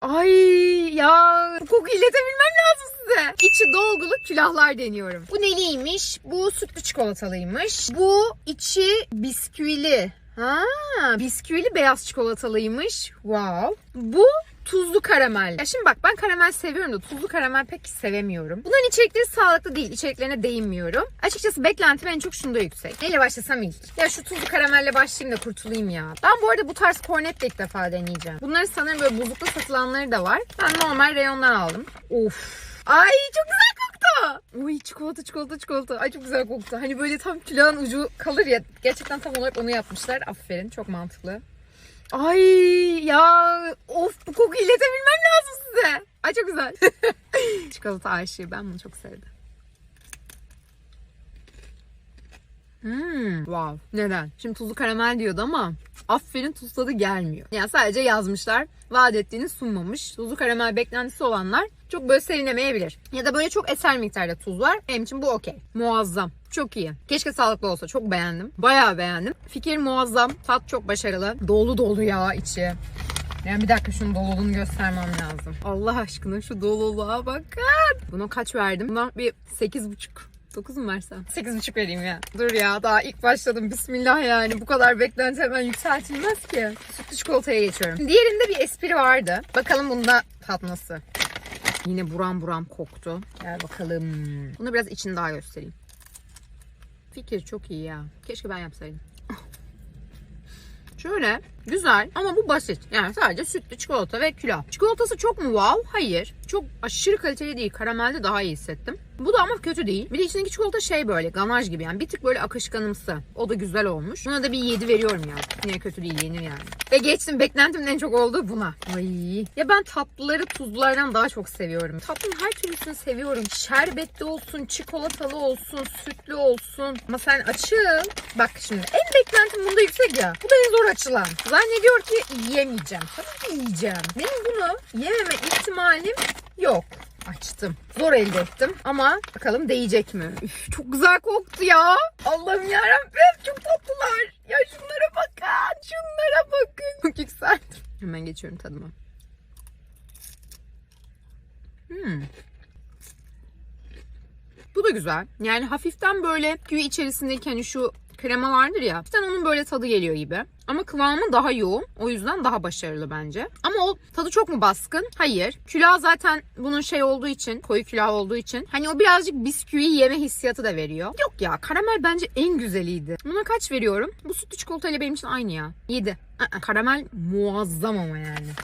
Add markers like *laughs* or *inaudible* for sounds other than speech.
Ay ya bu koku iletebilmem lazım size. İçi dolgulu külahlar deniyorum. Bu neliymiş? Bu sütlü çikolatalıymış. Bu içi bisküvili. Ha, bisküvili beyaz çikolatalıymış. Wow. Bu tuzlu karamel. Ya şimdi bak ben karamel seviyorum da tuzlu karamel pek sevemiyorum. Bunların içerikleri sağlıklı değil. İçeriklerine değinmiyorum. Açıkçası beklentim en çok şunda yüksek. Neyle başlasam ilk? Ya şu tuzlu karamelle başlayayım da kurtulayım ya. Ben bu arada bu tarz kornet de ilk defa deneyeceğim. Bunları sanırım böyle buzlukta satılanları da var. Ben normal reyondan aldım. Of. Ay çok güzel koktu. Uy çikolata çikolata çikolata. Ay çok güzel koktu. Hani böyle tam külahın ucu kalır ya. Gerçekten tam olarak onu yapmışlar. Aferin çok mantıklı. Ay ya of bu kokuyu iletebilmem lazım size. Ay çok güzel. *laughs* Çikolata aşığı ben bunu çok sevdim. Hmm, wow. Neden? Şimdi tuzlu karamel diyordu ama aferin tuz tadı gelmiyor. Yani sadece yazmışlar. Vaat ettiğini sunmamış. Tuzlu karamel beklentisi olanlar çok böyle sevinemeyebilir. Ya da böyle çok eser miktarda tuz var. Benim için bu okey. Muazzam. Çok iyi. Keşke sağlıklı olsa. Çok beğendim. Bayağı beğendim. Fikir muazzam. Tat çok başarılı. Dolu dolu ya içi. Yani bir dakika şunun doluluğunu göstermem lazım. Allah aşkına şu doluluğa bakın. Buna kaç verdim? Buna bir 8,5. 9 mu versem? 8,5 vereyim ya. Dur ya daha ilk başladım. Bismillah yani. Bu kadar beklenti hemen yükseltilmez ki. Sütlü çikolataya geçiyorum. Diğerinde bir espri vardı. Bakalım bunda tat nasıl? Yine buram buram koktu. Gel bakalım. Bunu biraz içini daha göstereyim. Fikir çok iyi ya. Keşke ben yapsaydım. Şöyle güzel ama bu basit. Yani sadece sütlü çikolata ve külah. Çikolatası çok mu wow? Hayır. Çok aşırı kaliteli değil. Karamelde daha iyi hissettim. Bu da ama kötü değil. Bir de içindeki çikolata şey böyle ganaj gibi yani bir tık böyle akışkanımsı. O da güzel olmuş. Buna da bir 7 veriyorum ya. Yine kötü değil yenir yani. Ve geçtim beklentimin en çok olduğu buna. Ay. Ya ben tatlıları tuzlulardan daha çok seviyorum. Tatlının her türlüsünü seviyorum. Şerbetli olsun, çikolatalı olsun, sütlü olsun. Ama sen açıl. Bak şimdi en bunda yüksek ya. Bu da en zor açılan. Zannediyor ki yiyemeyeceğim. Tabii ki yiyeceğim. Benim bunu yememe ihtimalim yok. Açtım. Zor elde ettim ama bakalım değecek mi? Üf, çok güzel koktu ya. Allah'ım yarabbim çok tatlılar. Ya şunlara bakın. Şunlara bakın. *laughs* Çok yükseldim. Hemen geçiyorum tadıma. Hmm. Bu da güzel. Yani hafiften böyle küve içerisindeki hani şu krema vardır ya. Hafiften onun böyle tadı geliyor gibi. Ama kıvamı daha yoğun. O yüzden daha başarılı bence. Ama o tadı çok mu baskın? Hayır. Külah zaten bunun şey olduğu için, koyu külah olduğu için. Hani o birazcık bisküvi yeme hissiyatı da veriyor. Yok ya karamel bence en güzeliydi. Buna kaç veriyorum? Bu sütlü çikolatayla benim için aynı ya. 7. Karamel muazzam ama yani.